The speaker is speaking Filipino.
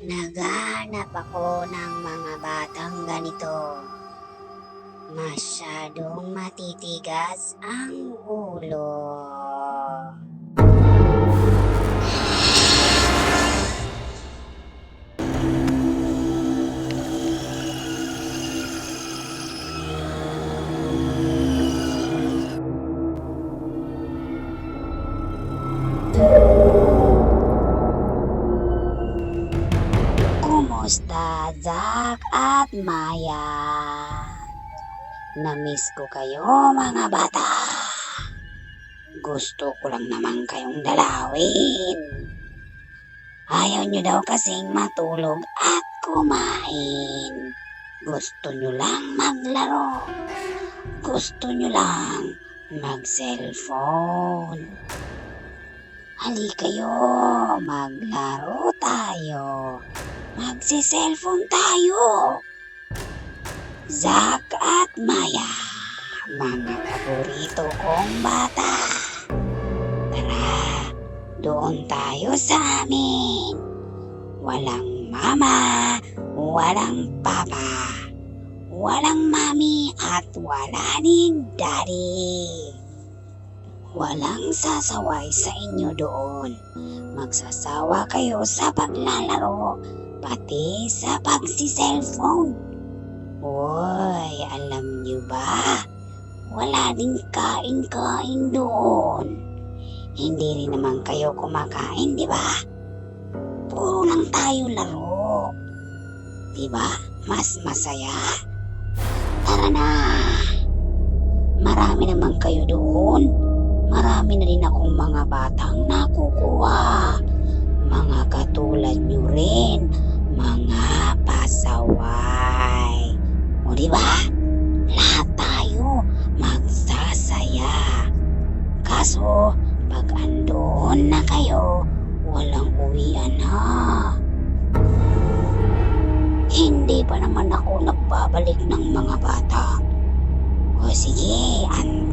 Naghanap ako ng mga batang ganito. Masyadong matitigas ang ulo. Kumusta, Zack at Maya? Namiss ko kayo, mga bata. Gusto ko lang naman kayong dalawin. Ayaw nyo daw kasing matulog at kumain. Gusto nyo lang maglaro. Gusto nyo lang mag-cellphone. Hali kayo, maglaro tayo. Magsi-cellphone tayo. Zack at Maya, mga paborito kong bata. Tara, doon tayo sa amin. Walang mama, walang papa, walang mami at wala ding daddy. Walang sasaway sa inyo doon. Magsasawa kayo sa paglalaro, pati sa pagsi-cellphone. Hoy, alam niyo ba? Wala ding kain-kain doon. Hindi rin naman kayo kumakain, di ba? Puro lang tayo laro. Di ba? Mas masaya. Tara na. Marami naman kayo doon. Marami na rin akong mga batang nakukuha. Mga katulad nyo rin. Mga pasaway. O di ba? Lahat tayo magsasaya. Kaso, pag andoon na kayo, walang uwian ha. Hindi pa naman ako nagbabalik ng mga bata. O sige, antayin